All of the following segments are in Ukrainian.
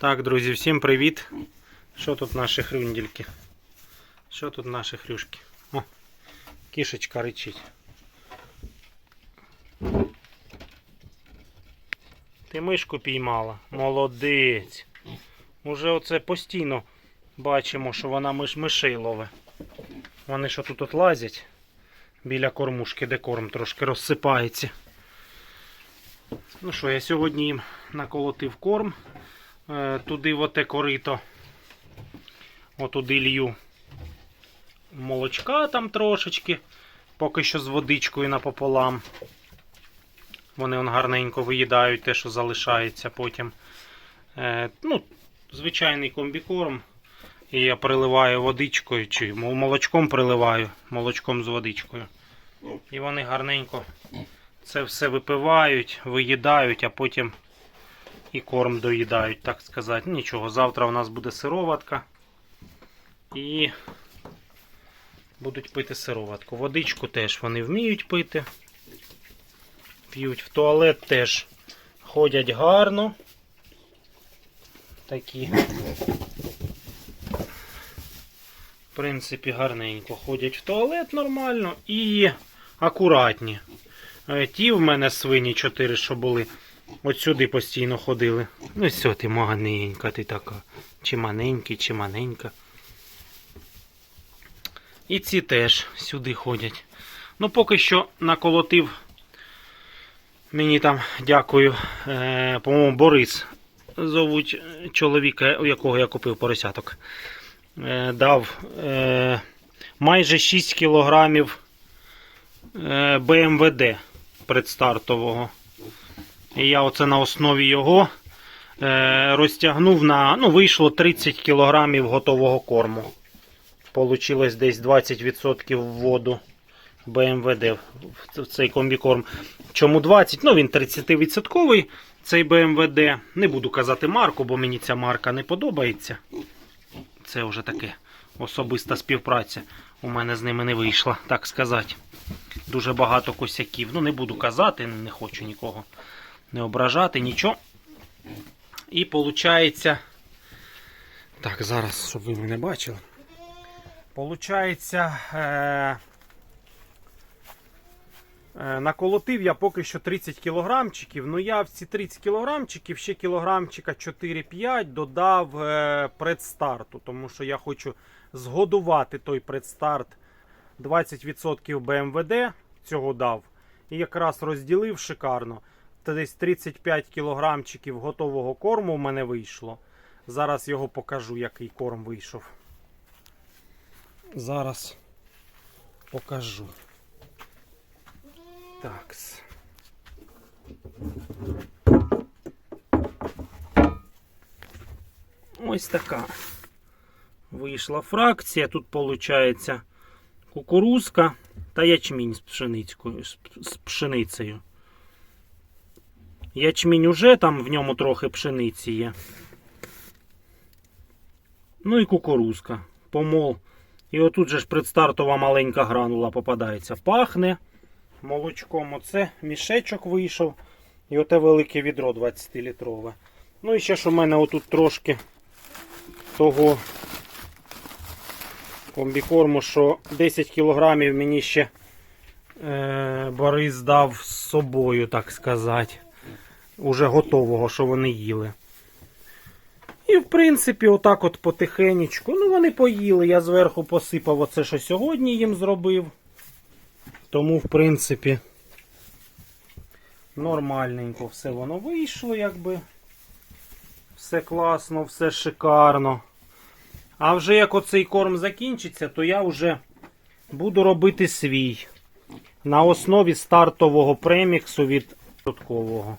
Так, друзі, всім привіт. Що тут наші хрюндельки? Що тут наші хрюшки? О, кішечка ричить. Ти мишку піймала? Молодець. Уже оце постійно бачимо, що вона миш мишей лове. Вони що тут от лазять біля кормушки, де корм трошки розсипається. Ну що, я сьогодні їм наколотив корм. Е, Туди в оте корито. Отуди лью молочка там трошечки. Поки що з водичкою напополам. Вони он гарненько виїдають те, що залишається потім. Е, ну, звичайний комбікорм. І я приливаю водичкою, чи молочком приливаю, молочком з водичкою. І вони гарненько це все випивають, виїдають, а потім і корм доїдають, так сказати. Нічого, завтра у нас буде сироватка. І будуть пити сироватку. Водичку теж вони вміють пити. П'ють в туалет теж ходять гарно. Такі. В принципі, гарненько ходять в туалет нормально і акуратні. Е, Ті в мене свині 4, що були. От сюди постійно ходили. Ну і все, ти маленька, ти така. Чи маленький, чи маленька. І ці теж сюди ходять. Ну, поки що наколотив. Мені там дякую. Е, по-моєму, Борис зовуть чоловіка, у якого я купив поросяток. Е, дав е, майже 6 кілограмів БМВД предстартового. І я оце на основі його е, розтягнув на. Ну, вийшло 30 кг готового корму. Получилось десь 20% вводу БМВД в цей комбікорм. Чому 20? Ну, він 30% цей БМВД. Не буду казати марку, бо мені ця марка не подобається. Це вже таке особиста співпраця. У мене з ними не вийшла, так сказати. Дуже багато косяків. Ну, не буду казати, не хочу нікого не ображати, нічого. І виходить. Так, зараз, щоб ви мене бачили. Получається, е... е, наколотив я поки що 30 кілограмчиків. Ну я в ці 30 кілограмчиків ще кілограмчика 4-5 додав е... предстарту, тому що я хочу згодувати той предстарт 20% БМВД цього дав. І якраз розділив шикарно. Десь 35 кілограмчиків готового корму в мене вийшло. Зараз його покажу, який корм вийшов. Зараз покажу. Такс. Ось така вийшла фракція. Тут виходить кукурузка та ячмінь з пшеницею. Ячмінь уже там в ньому трохи пшениці є. Ну і кукурузка. Помол. І отут же ж предстартова маленька гранула попадається. Пахне молочком. Оце мішечок вийшов. І оте велике відро 20-літрове. Ну і ще ж у мене отут трошки того комбікорму, що 10 кілограмів мені ще е, Борис дав з собою, так сказати. Уже готового, що вони їли. І, в принципі, отак от потихенечку. Ну, вони поїли. Я зверху посипав оце, що сьогодні їм зробив. Тому, в принципі, нормальненько все воно вийшло, якби. Все класно, все шикарно. А вже як оцей корм закінчиться, то я вже буду робити свій. На основі стартового преміксу від додаткового.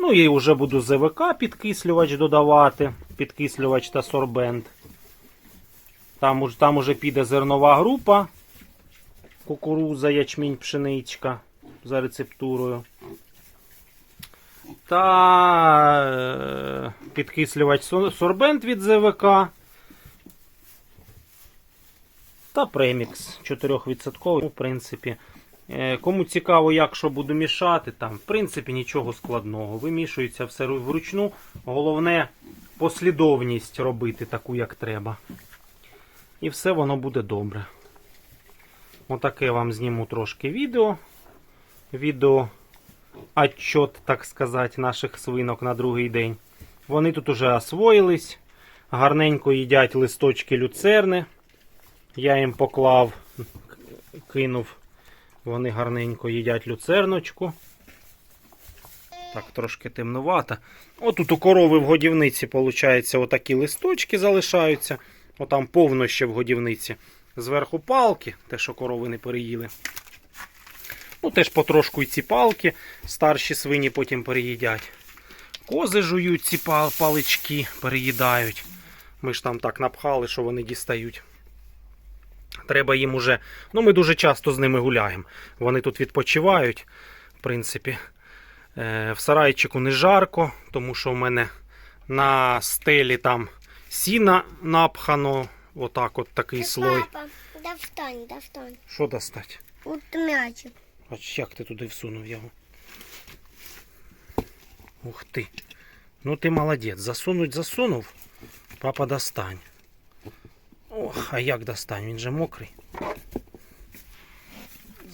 Ну і вже буду ЗВК підкислювач додавати, підкислювач та сорбент. Там, там уже піде зернова група, кукуруза, ячмінь, пшеничка за рецептурою. Та е, підкислювач со- сорбент від ЗВК. Та премікс 4%, в принципі. Е, Кому цікаво, як що буду мішати, там, в принципі, нічого складного. Вимішується все вручну. Головне послідовність робити таку, як треба. І все воно буде добре. Отаке вам зніму трошки відео. Відео отчет, так сказати, наших свинок на другий день. Вони тут уже освоїлись, гарненько їдять листочки люцерни. Я їм поклав, кинув, вони гарненько їдять люцерночку. Так, трошки темнувато. Отут у корови в годівниці, виходить, отакі листочки залишаються. Отам повно ще в годівниці. Зверху палки, те, що корови не переїли. Ну, теж потрошку і ці палки. Старші свині потім переїдять. Кози жують ці палички, переїдають. Ми ж там так напхали, що вони дістають. Треба їм уже. Ну, ми дуже часто з ними гуляємо. Вони тут відпочивають, в принципі. Е, В сарайчику не жарко, тому що в мене на стелі там сіна напхано. Отак от такий слой. Папа, да встань. Що достати? От м'ячик. А як ти туди всунув його? Ух ти. Ну ти молодець. Засунуть засунув. Папа достань. Ох, а як достань? Він же мокрий.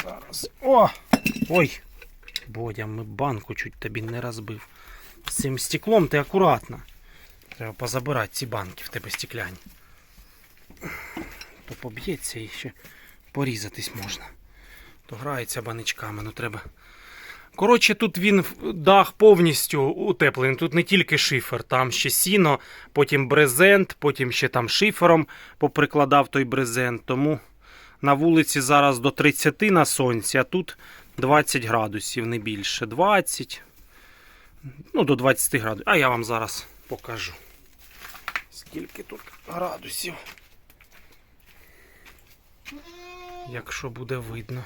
Зараз. О! Ой! Бодя, ми банку чуть тобі не розбив. З цим стеклом ти акуратно. Треба позабирати ці банки в тебе стекляні. То поб'ється і ще порізатись можна то грається баничками, ну треба. Коротше, тут він дах повністю утеплений. Тут не тільки шифер, там ще сіно, потім брезент, потім ще там шифером поприкладав той брезент. Тому на вулиці зараз до 30 на сонці, а тут 20 градусів, не більше. 20. Ну, до 20 градусів. А я вам зараз покажу. Скільки тут градусів. Якщо буде видно.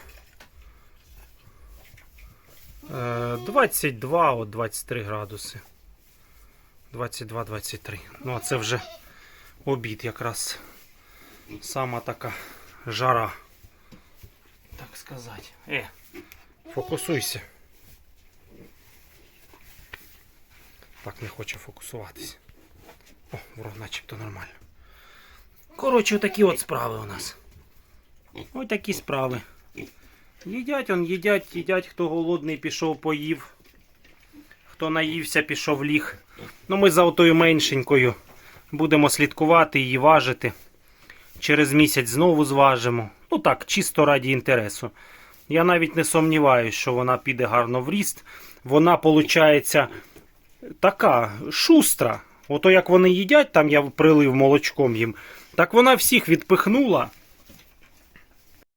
Е, 22, от 23 градуси. 22-23. Ну, а це вже обід якраз. Сама така жара. Так сказати. Е, фокусуйся. Так не хоче фокусуватись. О, вроде начебто нормально. Коротше, такі от справи у нас. Ось такі справи. Їдять он, їдять, їдять, хто голодний пішов, поїв. Хто наївся, пішов ліг. Ну ми за отою меншенькою будемо слідкувати її важити. Через місяць знову зважимо. Ну так, чисто раді інтересу. Я навіть не сумніваюся, що вона піде гарно в ріст. Вона, виходить, така шустра. Ото як вони їдять, там я прилив молочком їм, так вона всіх відпихнула.